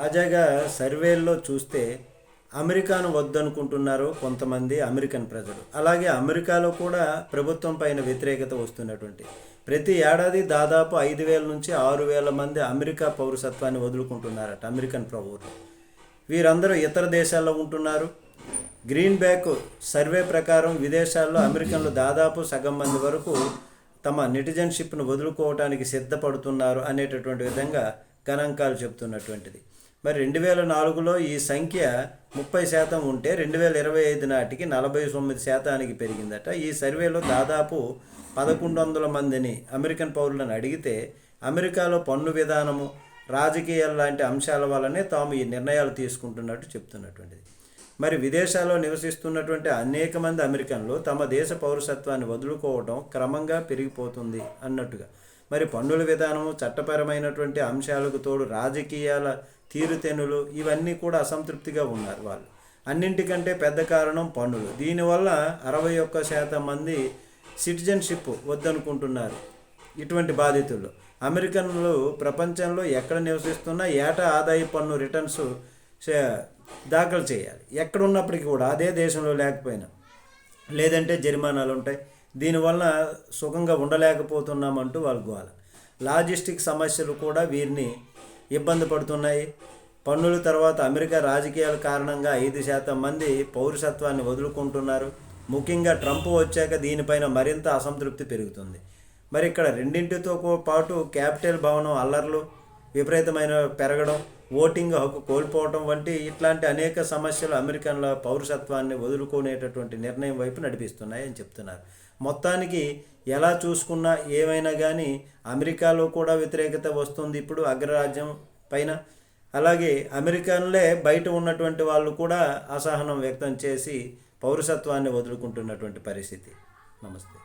తాజాగా సర్వేల్లో చూస్తే అమెరికాను వద్దనుకుంటున్నారు కొంతమంది అమెరికన్ ప్రజలు. అలాగే అమెరికాలో కూడా ప్రభుత్వం పైన వ్యతిరేకత వస్తున్నటువంటి. ప్రతి ఏడాది దాదాపు ఐదు వేల నుంచి ఆరు వేల మంది అమెరికా పౌరసత్వాన్ని వదులుకుంటున్నారట అమెరికన్ పౌరులు వీరందరూ ఇతర దేశాల్లో ఉంటున్నారు. గ్రీన్ బ్యాక్ సర్వే ప్రకారం విదేశాల్లో అమెరికన్లు దాదాపు సగం మంది వరకు తమ నెటిజన్షిప్ను వదులుకోవటానికి సిద్ధపడుతున్నారు అనేటటువంటి విధంగా గణాంకాలు చెబుతున్నటువంటిది. మరి రెండు వేల నాలుగులో ఈ సంఖ్య ముప్పై శాతం ఉంటే రెండు వేల ఇరవై ఐదు నాటికి నలభై తొమ్మిది శాతానికి పెరిగిందట. ఈ సర్వేలో దాదాపు పదకొండు వందల మందిని అమెరికన్ పౌరులను అడిగితే అమెరికాలో పన్ను విధానము రాజకీయాలు లాంటి అంశాల వల్లనే తాము ఈ నిర్ణయాలు తీసుకుంటున్నట్టు చెప్తున్నటువంటిది. మరి విదేశాల్లో నివసిస్తున్నటువంటి అనేక మంది అమెరికన్లు తమ దేశ పౌరసత్వాన్ని వదులుకోవడం క్రమంగా పెరిగిపోతుంది అన్నట్టుగా. మరి పన్నుల విధానము చట్టపరమైనటువంటి అంశాలకు తోడు రాజకీయాల తీరుతెన్నులు ఇవన్నీ కూడా అసంతృప్తిగా ఉన్నారు వాళ్ళు. అన్నింటికంటే పెద్ద కారణం పన్నులు. దీనివల్ల అరవై ఒక్క శాతం మంది సిటిజన్షిప్ వద్దనుకుంటున్నారు ఇటువంటి బాధితులు. అమెరికన్లు ప్రపంచంలో ఎక్కడ నివసిస్తున్నా ఏటా ఆదాయ పన్ను రిటర్న్స్ దాఖలు చేయాలి. ఎక్కడ ఉన్నప్పటికీ కూడా అదే దేశంలో లేకపోయినా. లేదంటే జరిమానాలు ఉంటాయి దీనివల్ల సుఖంగా ఉండలేకపోతున్నామంటూ వాళ్ళు గోల. లాజిస్టిక్ సమస్యలు కూడా వీరిని ఇబ్బంది పడుతున్నాయి. పన్నుల తర్వాత అమెరికా రాజకీయాల కారణంగా ఐదు శాతం మంది పౌరసత్వాన్ని వదులుకుంటున్నారు. ముఖ్యంగా ట్రంప్ వచ్చాక దీనిపైన మరింత అసంతృప్తి పెరుగుతుంది. మరి ఇక్కడ రెండింటితో పాటు క్యాపిటల్ భవనం అల్లర్లు విపరీతమైన పెరగడం ఓటింగ్ హక్కు కోల్పోవడం వంటి ఇట్లాంటి అనేక సమస్యలు అమెరికన్ల పౌరసత్వాన్ని వదులుకునేటటువంటి నిర్ణయం వైపు నడిపిస్తున్నాయని చెప్తున్నారు. మొత్తానికి ఎలా చూసుకున్నా ఏమైనా కానీ అమెరికాలో కూడా వ్యతిరేకత వస్తుంది ఇప్పుడు అగ్రరాజ్యం పైన. అలాగే అమెరికన్లే బయట ఉన్నటువంటి వాళ్ళు కూడా అసహనం వ్యక్తం చేసి పౌరసత్వాన్ని వదులుకుంటున్నటువంటి పరిస్థితి. నమస్తే.